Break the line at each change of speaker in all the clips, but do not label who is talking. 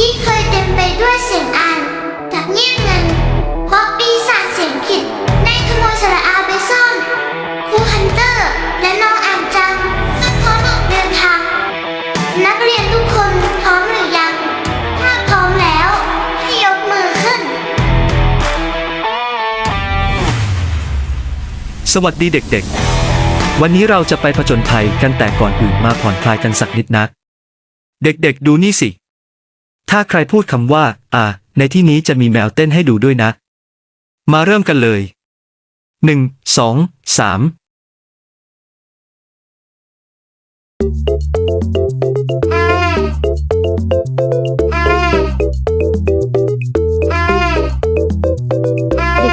ที่เคยเต็มไปด้วยเสียงอ่านกับเงียบเงินเพราะปีศาจเสียงผิดได้ขโมยสระอาไปซ่อนครูฮันเตอร์ และน้องอ่านจังก็พร้อมออกเดินทางนักเรียนทุกคนพร้อมหรือยัง ถ้าพร้อมแล้วให้ยกมือขึ้น
สวัสดีเด็กๆ วันนี้เราจะไปผจญภัยกันแต่ก่อนอื่นมาผ่อนคลายกันสักนิดนักเด็กๆดูนี่สิ ถ้าใครพูดคำว่า อ่า ในที่นี้จะมีแมวเต้นให้ดูด้วยนะ มาเริ่มกันเลย หนึ่ง สอง สาม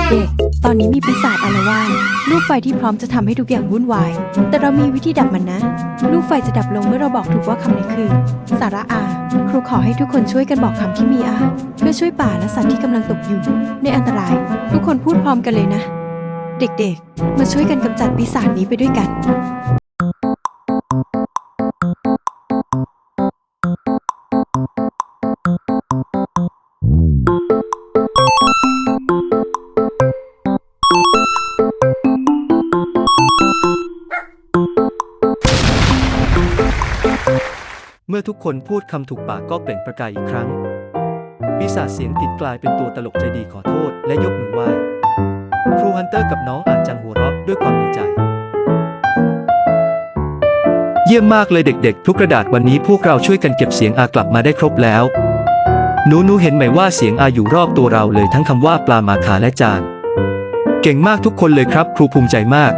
เด็กๆ ตอนนี้มีปีศาจอารวาสลูกไฟที่พร้อมจะทำให้ทุกอย่างวุ่นวาย แต่เรามีวิธีดับมันนะ ลูกไฟจะดับลงเมื่อเราบอกถูกว่าคำไหนคือ สาระอา ครูขอให้ทุกคนช่วยกันบอกคำที่มีอาเพื่อช่วยป่าและสัตว์ที่กำลังตกอยู่ ในอันตราย ทุกคนพูดพร้อมกันเลยนะ เด็กๆ มาช่วยกันกำจัดปีศาจนี้ไปด้วยกัน
เมื่อทุกคนพูดคำถูกปากก็เปล่งประกายอีกครั้ง ปีศาจเสียงผิดกลายเป็นตัวตลกใจดีขอโทษและยกมือไหว้ครูฮันเตอร์กับน้องอานจังหัวเราะด้วยความดีใจ เยี่ยมมากเลยเด็กๆ ทุกกระดาษวันนี้พวกเราช่วยกันเก็บเสียงอากลับมาได้ครบแล้วหนูหนูเห็นไหมว่าเสียงอาอยู่รอบตัวเราเลยทั้งคำว่าปลาหมาขาและจาน เก่งมากทุกคนเลยครับ ครูภูมิใจมาก